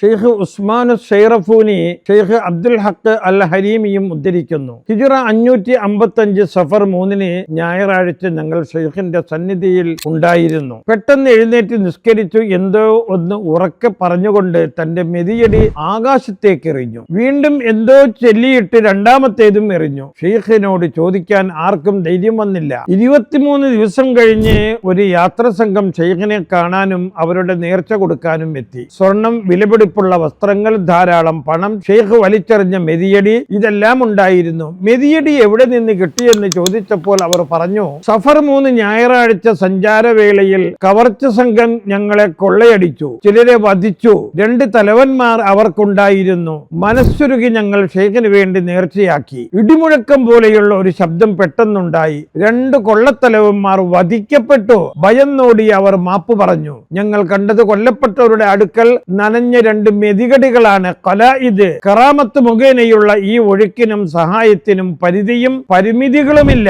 ഷെയ്ഖ് ഉസ്മാൻ ഷെയ്റഫൂനി ഷെയ്ഖ് അബ്ദുൽ ഹക്ക് അൽ ഹരീമിയും ഉദ്ധരിക്കുന്നു. ഹിജുറ അഞ്ഞൂറ്റി അമ്പത്തഞ്ച് സഫർ മൂന്നിന് ഞായറാഴ്ച ഞങ്ങൾ ഷെയ്ഖിന്റെ സന്നിധിയിൽ ഉണ്ടായിരുന്നു. പെട്ടെന്ന് എഴുന്നേറ്റ് നിസ്കരിച്ചു എന്തോ ഒന്ന് ഉറക്കെ പറഞ്ഞുകൊണ്ട് തന്റെ മെതിയടി ആകാശത്തേക്ക് എറിഞ്ഞു വീണ്ടും എന്തോ ചൊല്ലിയിട്ട് രണ്ടാമത്തേതും എറിഞ്ഞു. ഷെയ്ഖിനോട് ചോദിക്കാൻ ആർക്കും ധൈര്യം വന്നില്ല. ഇരുപത്തിമൂന്ന് ദിവസം കഴിഞ്ഞ് ഒരു യാത്രാസംഘം ഷെയ്ഖിനെ കാണാനും അവരുടെ നേർച്ച കൊടുക്കാനും എത്തി. സ്വർണം വിലപിടിപ്പുള്ള വസ്ത്രങ്ങൾ ധാരാളം. പണം ഷെയ്ഖ് വലിച്ചെറിഞ്ഞ മെതിയടി ഇതെല്ലാം ഉണ്ടായിരുന്നു. മെതിയടി എവിടെ നിന്ന് കിട്ടിയെന്ന് ചോദിച്ചപ്പോൾ അവർ പറഞ്ഞു സഫർ മൂന്ന് ഞായറാഴ്ച സഞ്ചാരവേളയിൽ കവർച്ച സംഘം ഞങ്ങളെ കൊള്ളയടിച്ചു. ചിലരെ വധിച്ചു. രണ്ട് തലവന്മാർ അവർക്കുണ്ടായിരുന്നു. മനസ്സുരുകി ഞങ്ങൾ ഷെയ്ഖിന് വേണ്ടി നേർച്ചയാക്കി. ഇടിമുഴക്കം പോലെയുള്ള ഒരു ശബ്ദം പെട്ടെന്നുണ്ടായി. രണ്ട് കൊള്ളത്തലവന്മാർ വധിക്കപ്പെട്ടു. ഭയന്നോടി അവർ മാപ്പ് പറഞ്ഞു ഞങ്ങൾ കണ്ടത് കൊല്ലപ്പെട്ടവരുടെ അടുക്കൽ നനഞ്ഞ രണ്ട് മെതികടികളാണ് കൊല ഇത് കറാമത്ത് മുഖേനയുള്ള ഈ ഒഴുക്കിനും സഹായത്തിനും പരിധിയും പരിമിതികളുമില്ല.